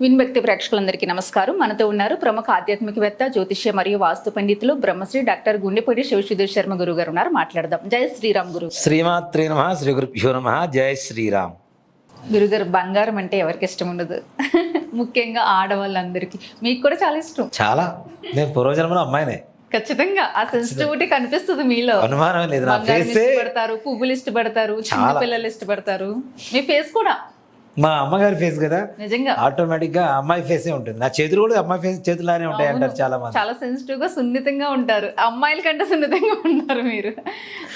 విన్భక్తి ప్రేక్షకులందరికీ నమస్కారం. మనతో ఉన్నారు ప్రముఖ ఆధ్యాత్మికవేత్త జ్యోతిష్య మరియు వాస్తు పండితులు బ్రహ్మశ్రీ డాక్టర్ గుండెపూడి శివసుధీర్ శర్మ గురువు గారు ఉన్నారు. మాట్లాడదాం. జై శ్రీరామ్ గురు. శ్రీమాత్రే నమ శ్రీ గురుభ్యో నమ జయ శ్రీరామ్. గురుగారు బంగారం అంటే ఎవరికి ఇష్టం ఉండదు? ముఖ్యంగా ఆడవాళ్ళందరికీ. మీకు కూడా చాలా ఇష్టం. చాలా. నేను పూర్వజన్మలో అమ్మాయినే. ఖచ్చితంగా. ఆ సెన్సిటివిటీ కనిపిస్తుంది మీలో. అనుమానం లేదు. ఇష్టపడతారు పువ్వులు ఇష్టపడతారు చిన్న పిల్లలు ఇష్టపడతారు. మీ ఫేస్ కూడా. మా అమ్మగారి ఫేస్ కదా నిజంగా. ఆటోమేటిక్గా అమ్మాయి ఫేసే ఉంటుంది. నా చేతులు కూడా అమ్మాయి ఫేస్ చేతులానే ఉంటాయి అంటారు చాలా మంది. చాలా సెన్సిటివ్గా సున్నితంగా ఉంటారు. అమ్మాయిల కంటే సున్నితంగా ఉంటారు మీరు.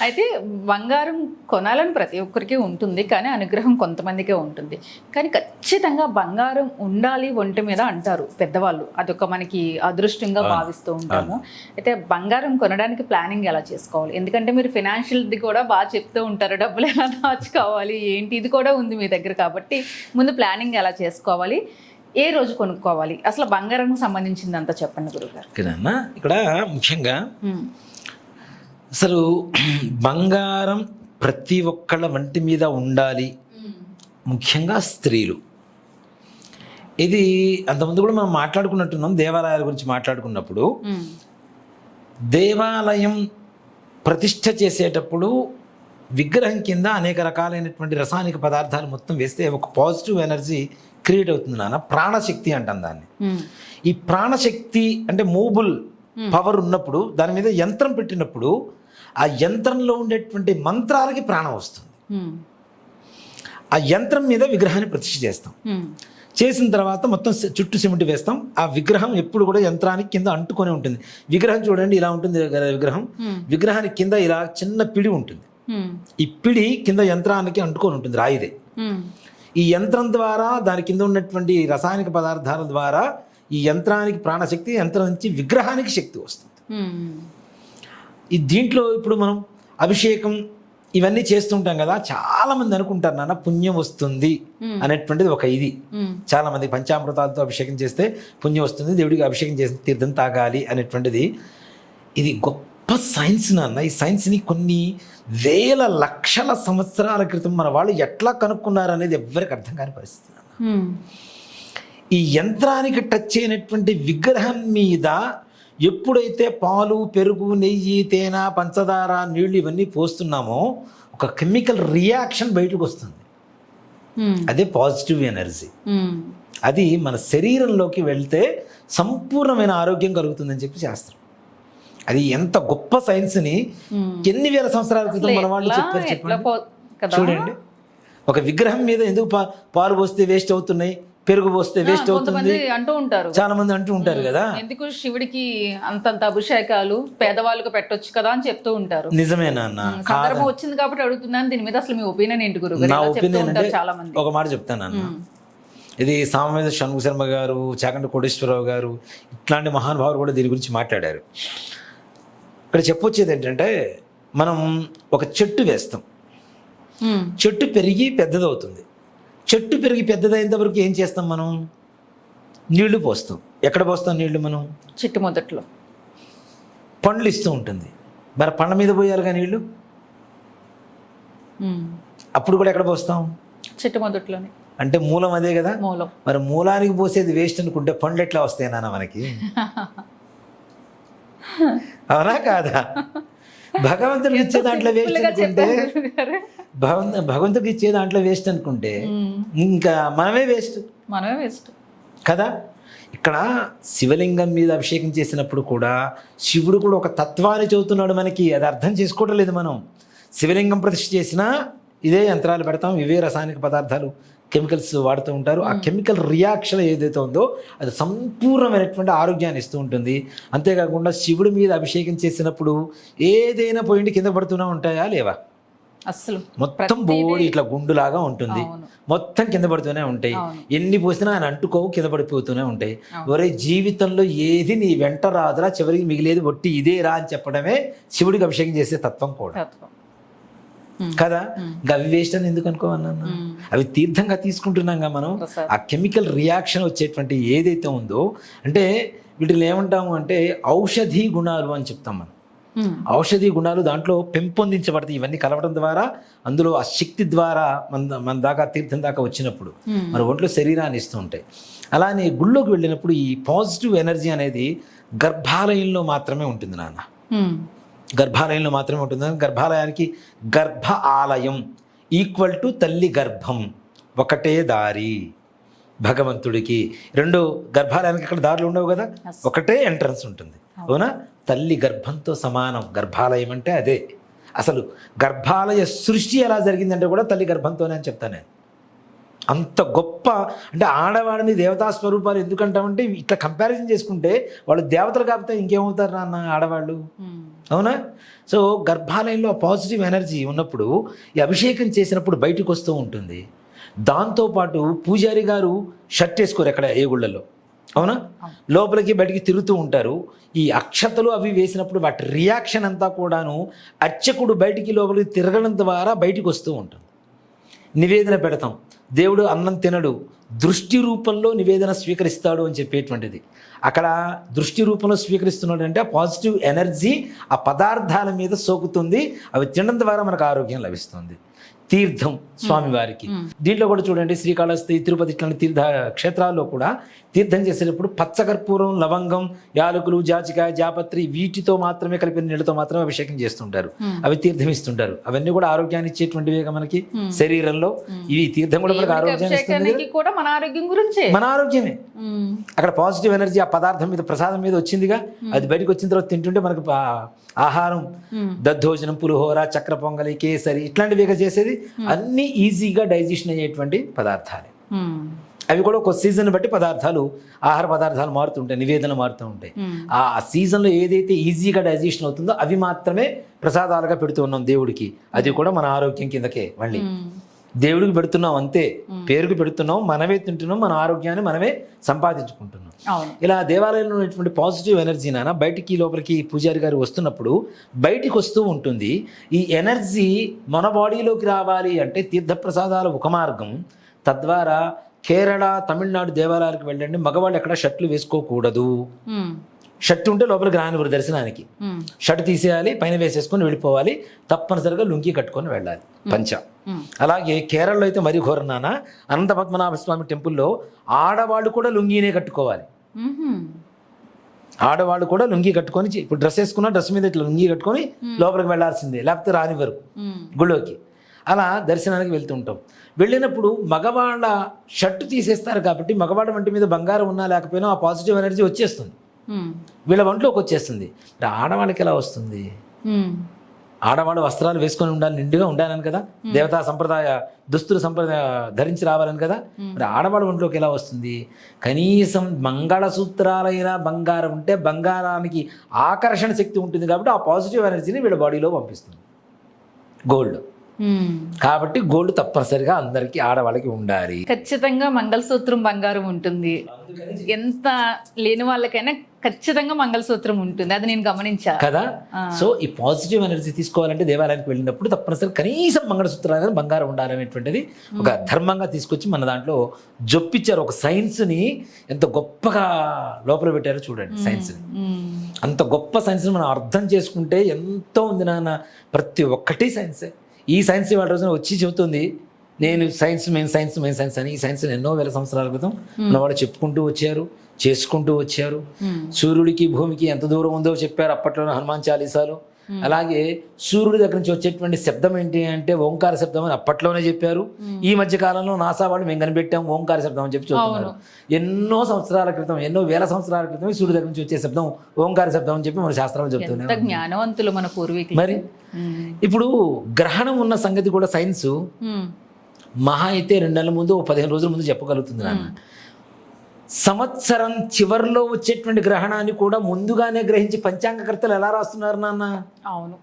అయితే బంగారం కొనాలని ప్రతి ఒక్కరికి ఉంటుంది కానీ అనుగ్రహం కొంతమందికే ఉంటుంది. కానీ ఖచ్చితంగా బంగారం ఉండాలి ఒంటి మీద అంటారు పెద్దవాళ్ళు. అదొక మనకి అదృష్టంగా భావిస్తూ ఉంటాము. అయితే బంగారం కొనడానికి ప్లానింగ్ ఎలా చేసుకోవాలి? ఎందుకంటే మీరు ఫినాన్షియల్ది కూడా బాగా చెప్తూ ఉంటారు. డబ్బులు ఎలా దాచుకోవాలి? ఏంటి? ఇది కూడా ఉంది మీ దగ్గర కాబట్టి ముందు ప్లానింగ్ ఎలా చేసుకోవాలి? ఏ రోజు కొనుక్కోవాలి? అసలు బంగారంకి సంబంధించిందంతా చెప్పండి గురుగారు. ఓకేనమ్మా. ఇక్కడ ముఖ్యంగా అసలు బంగారం ప్రతి ఒక్కళ్ళ వంటి మీద ఉండాలి. ముఖ్యంగా స్త్రీలు. ఇది అంతకుముందు కూడా మనం మాట్లాడుకున్నట్టున్నాం దేవాలయాల గురించి మాట్లాడుకున్నప్పుడు. దేవాలయం ప్రతిష్ఠ చేసేటప్పుడు విగ్రహం కింద అనేక రకాలైనటువంటి రసాయనిక పదార్థాలు మొత్తం వేస్తే ఒక పాజిటివ్ ఎనర్జీ క్రియేట్ అవుతుంది నాన్న. ప్రాణశక్తి అంటాం దాన్ని. ఈ ప్రాణశక్తి అంటే మూబుల్ పవర్ ఉన్నప్పుడు దాని మీద యంత్రం పెట్టినప్పుడు ఆ యంత్రంలో ఉండేటువంటి మంత్రాలకి ప్రాణం వస్తుంది. ఆ యంత్రం మీద విగ్రహాన్ని ప్రతిష్ఠ చేస్తాం. చేసిన తర్వాత మొత్తం చుట్టూ సిమెంట్ వేస్తాం. ఆ విగ్రహం ఎప్పుడు కూడా యంత్రానికి కింద అంటుకొని ఉంటుంది. విగ్రహం చూడండి ఇలా ఉంటుంది విగ్రహం. విగ్రహానికి కింద ఇలా చిన్న పిడి ఉంటుంది. ఉమ్, ఈ పిడి కింద యంత్రానికి అంటుకొని ఉంటుంది రాయిదే. ఉమ్, ఈ యంత్రం ద్వారా దాని కింద ఉన్నటువంటి రసాయనిక పదార్థాల ద్వారా ఈ యంత్రానికి ప్రాణశక్తి యంత్రం నుంచి విగ్రహానికి శక్తి వస్తుంది. ఉమ్, ఈ దీంట్లో ఇప్పుడు మనం అభిషేకం ఇవన్నీ చేస్తుంటాం కదా చాలా మంది అనుకుంటారు నాన్న పుణ్యం వస్తుంది అనేటువంటిది ఒక ఇది. చాలా మంది పంచామృతాలతో అభిషేకం చేస్తే పుణ్యం వస్తుంది దేవుడికి అభిషేకం చేసి తీర్థం తాగాలి అనేటువంటిది. ఇది గొప్ప సైన్స్ నాన్న ఈ సైన్స్ని కొన్ని వేల లక్షల సంవత్సరాల క్రితం మన వాళ్ళు ఎట్లా కనుక్కున్నారు అనేది ఎవ్వరికి అర్థం కాని పరిస్థితి. ఈ యంత్రానికి టచ్ అయినటువంటి విగ్రహం మీద ఎప్పుడైతే పాలు పెరుగు నెయ్యి తేనె పంచదార నీళ్ళు ఇవన్నీ పోస్తున్నామో ఒక కెమికల్ రియాక్షన్ బయటకు వస్తుంది. అదే పాజిటివ్ ఎనర్జీ. అది మన శరీరంలోకి వెళ్తే సంపూర్ణమైన ఆరోగ్యం కలుగుతుందని చెప్పి శాస్త్రం. అది ఎంత గొప్ప సైన్స్ని ఉమ్. ఎన్ని వేల సంవత్సరాల క్రితం మన వాళ్ళు చెప్పారు చెప్పండి. చూడండి. ఒక విగ్రహం మీద ఎందుకు పాలు పోస్తే వేస్ట్ అవుతున్నాయి పెరుగు పోస్తే వేస్ట్ అవుతుంది అంటూ ఉంటారు. చాలా మంది అంటూ ఉంటారు కదా. ఎందుకు శివుడికి అంతంత అభిషేకాలు పేదవాళ్ళకు పెట్టొచ్చు కదా అని చెప్తూ ఉంటారు. నిజమేనా సందర్భం వచ్చింది కాబట్టి అడుగుతున్నాను. దీని మీద అసలు మీ ఒపీనియన్ ఏంటి గురువు నా ఒపీనియన్ అంటే చాలా మంది. ఒక మాట చెప్తాను అన్న ఇది సామవేద షణ్ముఖ శర్మ గారు చాకంటి కోటేశ్వరరావు గారు ఇట్లాంటి మహానుభావులు కూడా దీని గురించి మాట్లాడారు. ఇక్కడ చెప్పొచ్చేది ఏంటంటే మనం ఒక చెట్టు వేస్తాం. చెట్టు పెరిగి పెద్దదవుతుంది. చెట్టు పెరిగి పెద్దదైనంత వరకు ఏం చేస్తాం మనం? నీళ్ళు పోస్తాం. ఎక్కడ పోస్తాం నీళ్ళు మనం? చిట్టు మొదట్లో. పండ్లు ఇస్తూ ఉంటుంది. మరి పండ్ల మీద పోయారుగా నీళ్ళు? అప్పుడు కూడా ఎక్కడ పోస్తాం? చిట్టు మొదట్లోనే. అంటే మూలం అదే కదా? మూలం. మరి మూలానికి పోసేది వేస్ట్ అనుకుంటే పండ్లు ఎట్లా వస్తాయి నాన్న మనకి? అవునా కాదా? భగవంతుడికి ఇచ్చే దాంట్లో వేస్ట్ అనుకుంటే భగవంతుడికి ఇచ్చే దాంట్లో వేస్ట్ అనుకుంటే ఇంకా మనమే వేస్ట్. మనమే వేస్ట్. కదా? ఇక్కడ శివలింగం మీద అభిషేకం చేసినప్పుడు కూడా శివుడు కూడా ఒక తత్వాన్ని చెబుతున్నాడు మనకి. అది అర్థం చేసుకోవడం లేదు మనం. శివలింగం ప్రతిష్ఠ చేసినా ఇదే యంత్రాలు పెడతాం ఇవే రసాయనిక పదార్థాలు. కెమికల్స్ వాడుతూ ఉంటారు. ఆ కెమికల్ రియాక్షన్ ఏదైతే ఉందో అది సంపూర్ణమైనటువంటి ఆరోగ్యాన్ని ఇస్తూ ఉంటుంది. అంతేకాకుండా శివుడి మీద అభిషేకం చేసినప్పుడు ఏదైనా పోయింది కింద పడుతూనే ఉంటాయా లేవా? అస్సలు. మొత్తం బోడి ఇట్లా గుండులాగా ఉంటుంది. మొత్తం కింద పడుతూనే ఉంటాయి. ఎన్ని పోసినా ఆయన అంటుకోవు కింద పడిపోతూనే ఉంటాయి. ఒరే జీవితంలో ఏది నీ వెంట రాదురా చివరికి మిగిలేది ఒట్టి ఇదే రా అని చెప్పడమే శివుడికి అభిషేకం చేసే తత్వం కూడా. కదా ఇంకా అవి వేస్ట్ అని ఎందుకు అనుకోవన్నా ఉమ్, అవి తీర్థంగా తీసుకుంటున్నాంగా మనం ప్రసాదం. ఆ కెమికల్ రియాక్షన్ వచ్చేటువంటి ఏదైతే ఉందో అంటే వీటిని ఏమంటాము అంటే ఔషధి గుణాలు అని చెప్తాం మనం. ఔషధీ గుణాలు దాంట్లో పెంపొందించబడతాయి ఇవన్నీ కలవడం ద్వారా అందులో ఆ శక్తి ద్వారా మన మన దాకా తీర్థం దాకా వచ్చినప్పుడు. మన ఒంట్లో శరీరాన్ని ఇస్తూ ఉంటాయి అలానే గుళ్ళోకి వెళ్ళినప్పుడు ఈ పాజిటివ్ ఎనర్జీ అనేది గర్భాలయంలో మాత్రమే ఉంటుంది నాన్న. గర్భాలయంలో మాత్రమే ఉంటుంది? గర్భాలయానికి గర్భ ఆలయం ఈక్వల్ టు తల్లి గర్భం. ఒకటే దారి. భగవంతుడికి రెండు గర్భాలయానికి అక్కడ దారులు ఉండవు కదా. ఒకటే ఎంట్రన్స్ ఉంటుంది. అవునా? తల్లి గర్భంతో సమానం. గర్భాలయం అంటే అదే. అసలు గర్భాలయ సృష్టి ఎలా జరిగిందంటే కూడా తల్లి గర్భంతోనే అని చెప్తాను నేను. అంత గొప్ప అంటే ఆడవాడిని దేవతా స్వరూపాలు ఎందుకంటామంటే ఇట్లా కంపారిజన్ చేసుకుంటే వాళ్ళు దేవతలు కాకపోతే ఇంకేమవుతారు నాన్న ఆడవాళ్ళు? మ్మ్. అవునా? సో గర్భాలయంలో పాజిటివ్ ఎనర్జీ ఉన్నప్పుడు ఈ అభిషేకం చేసినప్పుడు బయటకు వస్తూ ఉంటుంది. దాంతోపాటు పూజారి గారు షర్ట్ వేసుకోరు ఎక్కడ ఏ గుళ్ళల్లో అవునా? లోపలికి బయటికి తిరుగుతూ ఉంటారు. ఈ అక్షతలు అవి వేసినప్పుడు వాటి రియాక్షన్ అంతా కూడాను అర్చకుడు బయటికి లోపలికి తిరగడం ద్వారా బయటికి వస్తూ ఉంటుంది. నివేదన పెడతాం. దేవుడు అన్నం తినడు. దృష్టి రూపంలో నివేదన స్వీకరిస్తాడు అని చెప్పేటువంటిది. అక్కడ దృష్టి రూపంలో స్వీకరిస్తున్నాడు అంటే పాజిటివ్ ఎనర్జీ ఆ పదార్థాల మీద సోకుతుంది. అవి తినడం ద్వారా మనకు ఆరోగ్యం లభిస్తుంది. తీర్థం స్వామివారికి దీంట్లో కూడా చూడండి శ్రీకాళహస్తి తిరుపతి ఇట్లాంటి తీర్థ క్షేత్రాల్లో కూడా తీర్థం చేసేటప్పుడు పచ్చకర్పూరం లవంగం యాలకులు జాజికాయ జాపత్రి వీటితో మాత్రమే కలిపిన నీళ్ళతో మాత్రమే అభిషేకం చేస్తుంటారు. అవి తీర్థం ఇస్తుంటారు. అవన్నీ కూడా ఆరోగ్యాన్ని ఇచ్చేటువంటివిగా మనకి శరీరంలో. ఇవి తీర్థం కూడా మనకి ఆరోగ్యాన్ని కూడా మన ఆరోగ్యం గురించే. మన ఆరోగ్యమే. అక్కడ పాజిటివ్ ఎనర్జీ ఆ పదార్థం మీద ప్రసాదం మీద వచ్చిందిగా. అది బయటకు వచ్చిన తర్వాత తింటుంటే మనకు ఆహారం దద్దోజనం పులిహోర చక్ర పొంగలి కేసరి ఇట్లాంటివి చేసేది అన్నీ ఈజీగా డైజెషన్ అయ్యేటువంటి పదార్థాలు మ్మ్. అవి కూడా ఒక సీజన్ బట్టి పదార్థాలు ఆహార పదార్థాలు మారుతుంటాయి నివేదన మారుతూ ఉంటాయి మ్మ్. ఆ సీజన్లో ఏదైతే ఈజీగా డైజెషన్ అవుతుందో అవి మాత్రమే ప్రసాదాలుగా పెడుతూ ఉన్నాం దేవుడికి అది కూడా మన ఆరోగ్యం కిందకే మళ్ళీ. దేవుడికి పెడుతున్నాం అంతే పేరుకి పెడుతున్నాం మనమే తింటున్నాం మన ఆరోగ్యాన్ని మనమే సంపాదించుకుంటున్నాం. ఇలా దేవాలయంలో ఉన్నటువంటి పాజిటివ్ ఎనర్జీ నాన్న బయటికి లోపలికి పూజారి గారు వస్తున్నప్పుడు బయటికి వస్తూ ఉంటుంది. ఈ ఎనర్జీ మన బాడీలోకి రావాలి అంటే తీర్థప్రసాదాలు ఒక మార్గం. తద్వారా కేరళ తమిళనాడు దేవాలయాలకు వెళ్ళండి మగవాళ్ళు ఎక్కడ షర్ట్లు వేసుకోకూడదు. షర్ట్ ఉంటే లోపలికి రానివ్వరు దర్శనానికి. షర్ట్ తీసేయాలి పైన వేసేసుకొని వెళ్ళిపోవాలి తప్పనిసరిగా లుంగి కట్టుకొని వెళ్ళాలి పంచ. అలాగే కేరళలో అయితే మరి ఘోరం నాన్న అనంత పద్మనాభ స్వామి టెంపుల్లో ఆడవాళ్ళు కూడా లుంగీనే కట్టుకోవాలి. ఆడవాళ్ళు కూడా లుంగి కట్టుకొని ఇప్పుడు డ్రెస్ వేసుకున్న డ్రెస్ మీద ఇట్లా లుంగి కట్టుకొని లోపలికి వెళ్ళాల్సిందే లేకపోతే రానివ్వరు. గుళ్ళోకి అలా దర్శనానికి వెళ్తుంటాం వెళ్ళినప్పుడు మగవాళ్ళ షర్టు తీసేస్తారు కాబట్టి మగవాళ్ళ వంటి మీద బంగారం ఉన్నా లేకపోయినా ఆ పాజిటివ్ ఎనర్జీ వచ్చేస్తుంది. వీళ్ళ వంటలోకి వచ్చేస్తుంది. మరి ఆడవాళ్ళకి ఎలా వస్తుంది. ఆడవాళ్ళు వస్త్రాలు వేసుకొని ఉండాలి నిండుగా ఉండాలని కదా? దేవతా సంప్రదాయ దుస్తులు సంప్రదాయ ధరించి రావాలని కదా? మరి ఆడవాళ్ళ ఒంట్లోకి ఎలా వస్తుంది? కనీసం మంగళసూత్రాలైన బంగారం ఉంటే బంగారానికి ఆకర్షణ శక్తి ఉంటుంది కాబట్టి ఆ పాజిటివ్ ఎనర్జీని వీళ్ళ బాడీలో పంపిస్తుంది. గోల్డ్. కాబట్టి గోల్డ్ తప్పనిసరిగా అందరికీ ఆడవాళ్ళకి ఉండాలి. ఖచ్చితంగా మంగళసూత్రం బంగారం ఉంటుంది. ఎంత లేని వాళ్ళకైనా ఖచ్చితంగా మంగళసూత్రం ఉంటుంది. అది నేను గమనించా. కదా? సో ఈ పాజిటివ్ ఎనర్జీ తీసుకోవాలంటే దేవాలయానికి వెళ్ళినప్పుడు తప్పనిసరి కనీసం మంగళసూత్రాలు బంగారం ఉండాలనేటువంటిది ఒక ధర్మంగా తీసుకొచ్చి మన దాంట్లో జొప్పించారు ఒక సైన్స్ని ఎంత గొప్పగా లోపల పెట్టారో చూడండి సైన్స్ని. అంత గొప్ప సైన్స్ని మనం అర్థం చేసుకుంటే ఎంతో ఉంది నాన్న. ప్రతి ఒక్కటి సైన్సే ఈ సైన్స్ ఇవాళ రోజున వచ్చి చెబుతుంది నేను సైన్స్ మేము సైన్స్ మేము సైన్స్ అని. ఈ సైన్స్ ఎన్నో వేల సంవత్సరాల క్రితం మన వాళ్ళు చెప్పుకుంటూ వచ్చారు. చేసుకుంటూ వచ్చారు. సూర్యుడికి భూమికి ఎంత దూరం ఉందో చెప్పారు అప్పట్లోనే హనుమాన్ చాలీసాలో. అలాగే సూర్యుడి దగ్గర నుంచి వచ్చేటువంటి శబ్దం ఏంటి అంటే ఓంకార శబ్దం అని అప్పట్లోనే చెప్పారు. ఈ మధ్య కాలంలో నాసా వాళ్ళు మేము కనిపెట్టాం ఓంకార శబ్దం అని చెప్పి చెప్తున్నారు ఎన్నో సంవత్సరాల క్రితం ఎన్నో వేల సంవత్సరాల క్రితం సూర్యుడి దగ్గర నుంచి వచ్చే శబ్దం ఓంకార శబ్దం అని చెప్పి మన శాస్త్రాలు చెప్తున్నాయి ఎంత జ్ఞానవంతులు మన పూర్వీకులు. మరి. ఇప్పుడు గ్రహణం ఉన్న సంగతి కూడా సైన్స్. మహా అయితే రెండు నెలల ముందు పదిహేను రోజుల ముందు చెప్పగలుగుతుంది నాన్న. సంవత్సరం చివరిలో వచ్చేటువంటి గ్రహణాన్ని కూడా ముందుగానే గ్రహించి పంచాంగకర్తలు ఎలా రాస్తున్నారు నాన్న? అవును.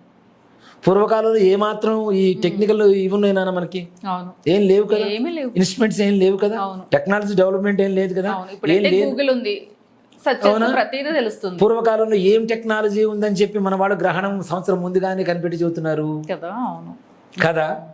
పూర్వకాలంలో ఏమాత్రం ఈ టెక్నికల్ ఇవి ఉన్నాయి నాన్న మనకి? ఏం లేవు కదా? ఇన్స్ట్రుమెంట్స్ ఏం లేవు కదా. టెక్నాలజీ డెవలప్మెంట్ ఏం లేదు కదా? తెలుస్తుంది. పూర్వకాలంలో ఏం టెక్నాలజీ ఉందని చెప్పి మన వాళ్ళు గ్రహణం సంవత్సరం ముందుగానే కనిపెట్టి చెబుతున్నారు కదా అవును. కదా?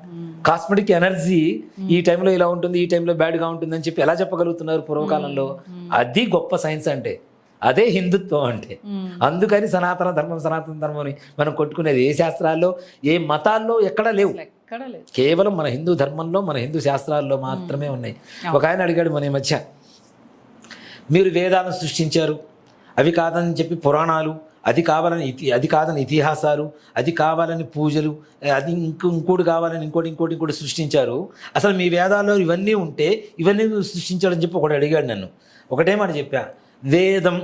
కాస్మెటిక్ ఎనర్జీ ఈ టైంలో ఇలా ఉంటుంది ఈ టైంలో బ్యాడ్గా ఉంటుంది అని చెప్పి ఎలా చెప్పగలుగుతున్నారు పూర్వకాలంలో? అది గొప్ప సైన్స్ అంటే. అదే హిందుత్వం అంటే. మ్మ్. అందుకని సనాతన ధర్మం సనాతన ధర్మం అని మనం కొట్టుకునేది ఏ శాస్త్రాల్లో ఏ మతాల్లో ఎక్కడా లేవు. కేవలం మన హిందూ ధర్మంలో మన హిందూ శాస్త్రాల్లో మాత్రమే ఉన్నాయి. ఒక ఆయన అడిగాడు మన మధ్య మీరు వేదాలను సృష్టించారు. అవి కాదని చెప్పి పురాణాలు అది కావాలని ఇతి అది కాదని ఇతిహాసాలు అది కావాలని పూజలు అది ఇంకో ఇంకోటి కావాలని ఇంకోటి ఇంకోటి ఇంకోటి సృష్టించారు. అసలు మీ వేదాల్లో ఇవన్నీ ఉంటే ఇవన్నీ మీరు సృష్టించాడని చెప్పి ఒకటి అడిగాడు నన్ను. ఒకటే మాట చెప్పా. వేదం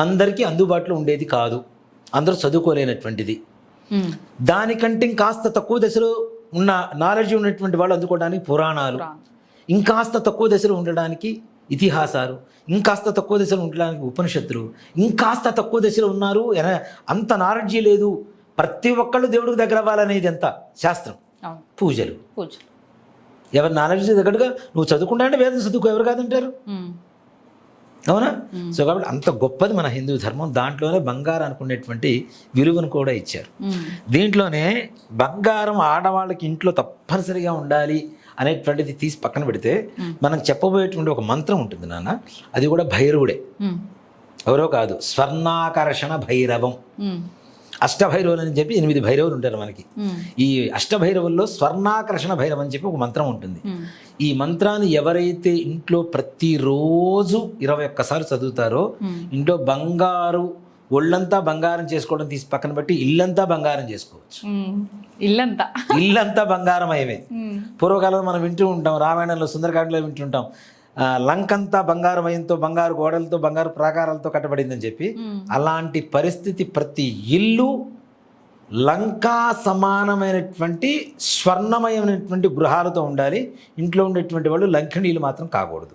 అందరికీ అందుబాటులో ఉండేది కాదు. అందరూ చదువుకోలేనటువంటిది. దానికంటే ఇంకాస్త తక్కువ దశలో ఉన్న నాలెడ్జ్ ఉన్నటువంటి వాళ్ళు అందుకోవడానికి పురాణాలు. పురాణం. ఇంకాస్త తక్కువ దశలో ఉండడానికి ఇతిహాసాలు. ఇంకాస్త తక్కువ దశలో ఉండడానికి ఉపనిషత్తులు. ఇంకాస్త తక్కువ దశలో ఉన్నారు. అంత నాలెడ్జ్ లేదు. ప్రతి ఒక్కళ్ళు దేవుడికి దగ్గర అవ్వాలనేది ఎంత? శాస్త్రం. పూజలు. పూజలు. ఎవరి నాలెడ్జ్ తగ్గట్టుగా నువ్వు చదువుకుంటా అంటే వేదం చదువుకో ఎవరు కాదంటారు. అవునా? సో కాబట్టి అంత గొప్పది మన హిందూ ధర్మం. దాంట్లోనే బంగారం అనుకునేటువంటి విలువను కూడా ఇచ్చారు. దీంట్లోనే బంగారం ఆడవాళ్ళకి ఇంట్లో తప్పనిసరిగా ఉండాలి. అనేటువంటిది తీసి పక్కన పెడితే మనం చెప్పబోయేటువంటి ఒక మంత్రం ఉంటుంది నాన్న అది కూడా భైరవుడే. ఎవరో కాదు స్వర్ణాకర్షణ భైరవం. అష్టభైరవులు అని చెప్పి ఎనిమిది భైరవులు ఉంటారు మనకి. ఈ అష్టభైరవుల్లో స్వర్ణాకర్షణ భైరవం అని చెప్పి ఒక మంత్రం ఉంటుంది. ఈ మంత్రాన్ని ఎవరైతే ఇంట్లో ప్రతిరోజు ఇరవై ఒక్కసారి చదువుతారో. ఇంట్లో బంగారు ఒళ్ళంతా బంగారం చేసుకోవడం తీసి పక్కన పెట్టి ఇల్లంతా బంగారం చేసుకోవచ్చు. ఇల్లంతా ఇల్లంతా బంగారమయమే మ్మ్. పూర్వకాలంలో మనం వింటూ ఉంటాం రామాయణంలో సుందరకాండలో వింటుంటాం లంకంతా బంగారమయంతో బంగారు గోడలతో బంగారు ప్రాకారాలతో కట్టబడిందని చెప్పి. అలాంటి పరిస్థితి ప్రతి ఇల్లు లంకా సమానమైనటువంటి స్వర్ణమయమైనటువంటి గృహాలతో ఉండాలి ఇంట్లో ఉండేటువంటి వాళ్ళు లంకిణీలు మాత్రం కాకూడదు.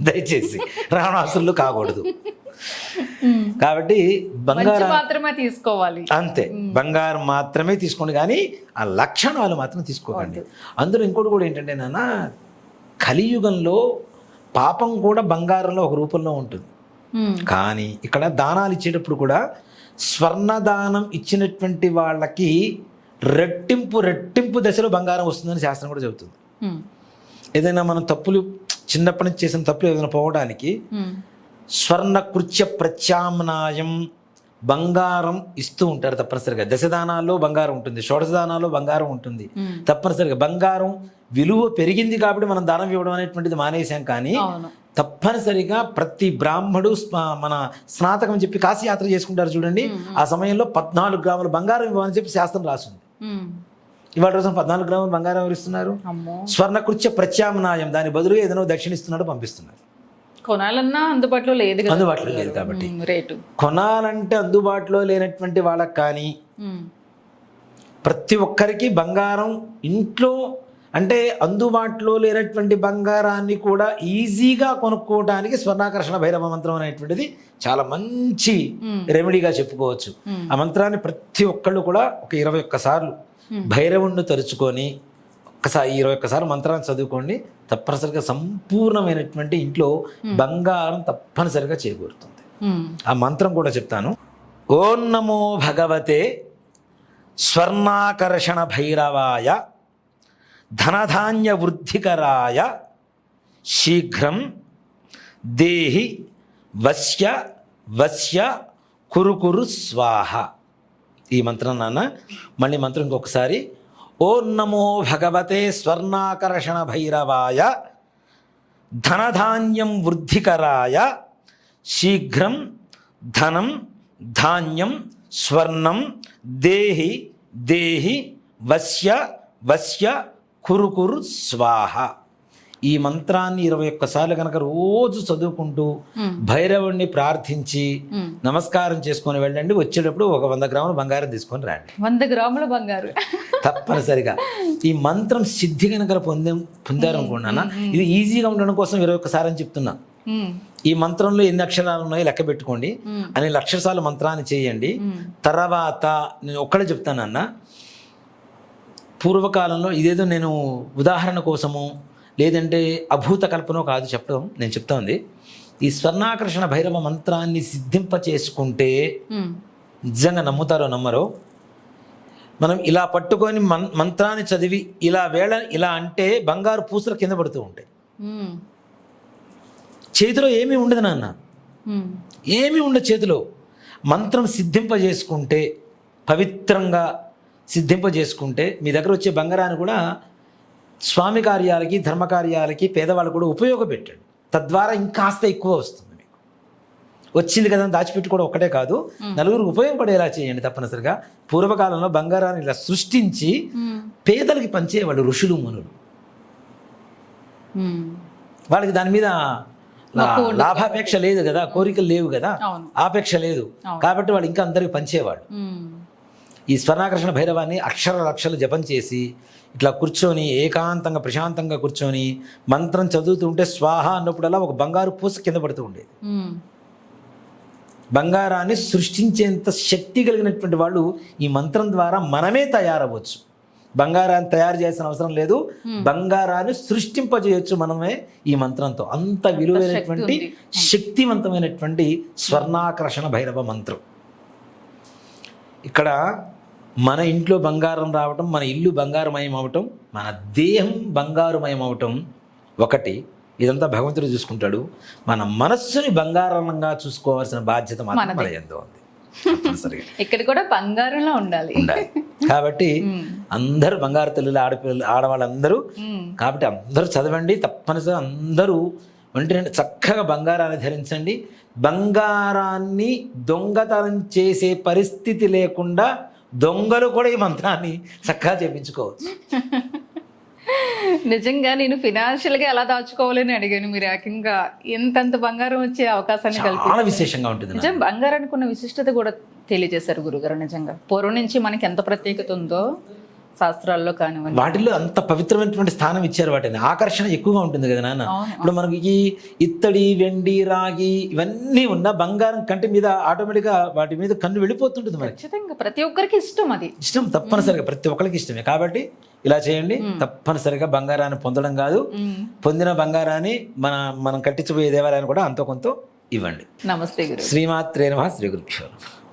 దయచేసి రావణాసులు కాకూడదు. కాబట్టి బంగారం మాత్రమే తీసుకోవాలి. అంతే. బంగారం మాత్రమే తీసుకోండి కానీ ఆ లక్షణాలు మాత్రం తీసుకోకండి. అందులో ఇంకోటి కూడా ఏంటంటే నాన్న కలియుగంలో పాపం కూడా బంగారంలో ఒక రూపంలో ఉంటుంది. కానీ ఇక్కడ దానాలు ఇచ్చేటప్పుడు కూడా స్వర్ణదానం ఇచ్చినటువంటి వాళ్ళకి రెట్టింపు రెట్టింపు దశలో బంగారం వస్తుందని శాస్త్రం కూడా చెబుతుంది. ఏదైనా మనం తప్పులు చిన్నప్పటి నుంచి చేసిన తప్పులు ఏదైనా పోవడానికి మ్మ్. స్వర్ణ కృత్య ప్రత్యామ్నాయం బంగారం ఇస్తూ ఉంటారు తప్పనిసరిగా. దశదానాల్లో బంగారం ఉంటుంది షోడశదానాల్లో బంగారం ఉంటుంది. తప్పనిసరిగా బంగారం విలువ పెరిగింది కాబట్టి మనం దానం ఇవ్వడం అనేటువంటిది మానేశాం కానీ తప్పనిసరిగా ప్రతి బ్రాహ్మడు మన స్నాతకం చెప్పి కాశీ యాత్ర చేసుకుంటారు చూడండి. ఆ సమయంలో పద్నాలుగు గ్రాముల బంగారం ఇవ్వమని చెప్పి శాస్త్రం రాసింది. ఇవాళ రోజున పద్నాలుగు గ్రాముల బంగారం ఇస్తున్నారు? స్వర్ణకృత్య ప్రత్యామ్నాయం దాని బదులుగా ఏదైనా దక్షిణిస్తున్నాడు పంపిస్తున్నారు కొనాలన్నా అందుబాటులో లేదు అందుబాటులో లేదు కాబట్టి. రేటు కొనాలంటే అందుబాటులో లేనటువంటి వాళ్ళకి కానీ. ప్రతి ఒక్కరికి బంగారం ఇంట్లో అంటే అందుబాటులో లేనటువంటి బంగారాన్ని కూడా ఈజీగా కొనుక్కోవడానికి స్వర్ణాకర్షణ భైరవ మంత్రం అనేటువంటిది చాలా మంచి. రెమెడీగా చెప్పుకోవచ్చు. ఆ మంత్రాన్ని ప్రతి ఒక్కళ్ళు కూడా ఒక ఇరవై ఒక్కసార్లు భైరవుణ్ణి తరుచుకొని ఒక్కసారి ఇరవై ఒక్కసారి మంత్రాన్ని చదువుకోండి. తప్పనిసరిగా సంపూర్ణమైనటువంటి ఇంట్లో బంగారం తప్పనిసరిగా చేకూరుతుంది. మ్మ్. ఆ మంత్రం కూడా చెప్తాను. ఓం నమో భగవతే స్వర్ణాకర్షణ భైరవాయ ధనధాన్య వృద్ధికరాయ శీఘ్రం దేహి వశ్య వశ్య కురుకురు స్వాహ. ఈ మంత్రం నాన్న మళ్ళీ మంత్రం ఇంకొకసారి. ఓం నమో భగవతే స్వర్ణాకర్షణ భైరవాయ ధనధాన్యం వృద్ధికరాయ శీఘ్రం ధనం ధాన్యం స్వర్ణం దేహి దేహి వశ్య వశ్య కురు కురు స్వాహ ఈ మంత్రాన్ని ఇరవై ఒక్కసార్లు కనుక రోజు చదువుకుంటూ. భైరవుణ్ణి ప్రార్థించి. నమస్కారం చేసుకొని వెళ్ళండి. వచ్చేటప్పుడు ఒక వంద గ్రాముల బంగారం తీసుకొని రండి. వంద గ్రాముల బంగారు. తప్పనిసరిగా. ఈ మంత్రం సిద్ధి కనుక పొందే పొందారనుకున్నానా ఇది ఈజీగా ఉండడం కోసం ఇరవై ఒక్కసారి అని చెప్తున్నా. ఈ మంత్రంలో ఎన్ని అక్షరాలు ఉన్నాయో లెక్క పెట్టుకోండి. అని లక్షసార్లు మంత్రాన్ని చేయండి. తర్వాత నేను ఒక్కడే చెప్తానన్న. పూర్వకాలంలో ఇదేదో నేను ఉదాహరణ కోసము లేదంటే అభూత కల్పనో కాదు చెప్పడం నేను చెప్తోంది ఈ స్వర్ణాకర్షణ భైరవ మంత్రాన్ని సిద్ధింప చేసుకుంటే. నిజంగా నమ్ముతారో నమ్మరో? మనం ఇలా పట్టుకొని మన్ మంత్రాన్ని చదివి ఇలా వేళ ఇలా అంటే బంగారు పూసలు కింద పడుతూ ఉంటాయి. చేతిలో ఏమీ ఉండదు నాన్న. ఏమీ ఉండ చేతిలో. మంత్రం సిద్ధింపజేసుకుంటే పవిత్రంగా సిద్ధింపజేసుకుంటే మీ దగ్గర వచ్చే బంగారాన్ని కూడా స్వామి కార్యాలకి ధర్మ కార్యాలకి పేదవాళ్ళు కూడా ఉపయోగపెట్టండి. తద్వారా ఇంకాస్త ఎక్కువ వస్తుంది మీకు. వచ్చింది కదా దాచిపెట్టుకోవడం ఒక్కటే కాదు నలుగురికి ఉపయోగపడేలా చేయండి తప్పనిసరిగా. పూర్వకాలంలో బంగారాన్ని ఇలా సృష్టించి పేదలకి పంచేవాళ్ళు ఋషులు మునులు. వాళ్ళకి దాని మీద లాభాపేక్ష లేదు కదా కోరికలు లేవు కదా ఆపేక్ష లేదు. కాబట్టి వాళ్ళు ఇంకా అందరికి పంచేవాళ్ళు. ఉమ్, ఈ స్వర్ణాకర్షణ భైరవాన్ని అక్షర లక్షలు జపం చేసి ఇట్లా కూర్చొని ఏకాంతంగా ప్రశాంతంగా కూర్చొని మంత్రం చదువుతుంటే స్వాహ అన్నప్పుడల్లా ఒక బంగారు పూస కింద పడుతూ ఉండేది. బంగారాన్ని సృష్టించేంత శక్తి కలిగినటువంటి వాళ్ళు ఈ మంత్రం ద్వారా మనమే తయారవ్వచ్చు. బంగారాన్ని తయారు చేయాల్సిన అవసరం లేదు. బంగారాన్ని సృష్టింపజేయొచ్చు మనమే ఈ మంత్రంతో. అంత విలువైనటువంటి శక్తివంతమైనటువంటి స్వర్ణాకర్షణ భైరవ మంత్రం. ఇక్కడ మన ఇంట్లో బంగారం రావటం మన ఇల్లు బంగారమయం అవటం మన దేహం బంగారుమయం అవటం ఒకటి. ఇదంతా భగవంతుడు చూసుకుంటాడు. మన మనస్సుని బంగారంగా చూసుకోవాల్సిన బాధ్యత మాత్రం మన ఎంతో ఉంది. ఇక్కడ కూడా బంగారంలో ఉండాలి. కాబట్టి అందరూ బంగారు తల్లులు ఆడపిల్లలు ఆడవాళ్ళందరూ కాబట్టి అందరూ చదవండి. తప్పనిసరిగా అందరూ వెంటనే చక్కగా బంగారాన్ని ధరించండి. బంగారాన్ని దొంగతనం చేసే పరిస్థితి లేకుండా దొంగలు కూడా ఈ మంత్రాన్ని చక్కగా చేపించుకోవచ్చు నిజంగా నేను ఫినాన్షియల్గా ఎలా దాచుకోవాలని అడిగాను. మీరు ఏకంగా ఎంతంత బంగారం వచ్చే అవకాశాన్ని కలిపి చాలా విశేషంగా ఉంటుంది. నిజం బంగారానికి ఉన్న విశిష్టత కూడా తెలియజేశారు గురుగారు నిజంగా. పూర్వం నుంచి మనకి ఎంత ప్రత్యేకత ఉందో శాస్త్రాల్లో కానివ్వండి. వాటిల్లో అంత పవిత్రమైనటువంటి స్థానం ఇచ్చారు వాటిని. ఆకర్షణ ఎక్కువగా ఉంటుంది కదా నాన్న. ఇప్పుడు మనకి ఇత్తడి వెండి రాగి ఇవన్నీ ఉన్న బంగారం కంటి మీద ఆటోమేటిక్గా వాటి మీద కన్ను వెళ్ళిపోతుంటుంది మనకి ఖచ్చితంగా. ప్రతి ఒక్కరికి ఇష్టం అది. ఇష్టం తప్పనిసరిగా. ప్రతి ఒక్కరికి ఇష్టమే. కాబట్టి ఇలా చేయండి. తప్పనిసరిగా బంగారాన్ని పొందడం కాదు. పొందిన బంగారాన్ని మన మనం కట్టించబోయే దేవాలయాన్ని కూడా అంతో కొంత ఇవ్వండి. నమస్తే గురు. శ్రీమాత్రే నమ శ్రీ గురుభ్యో.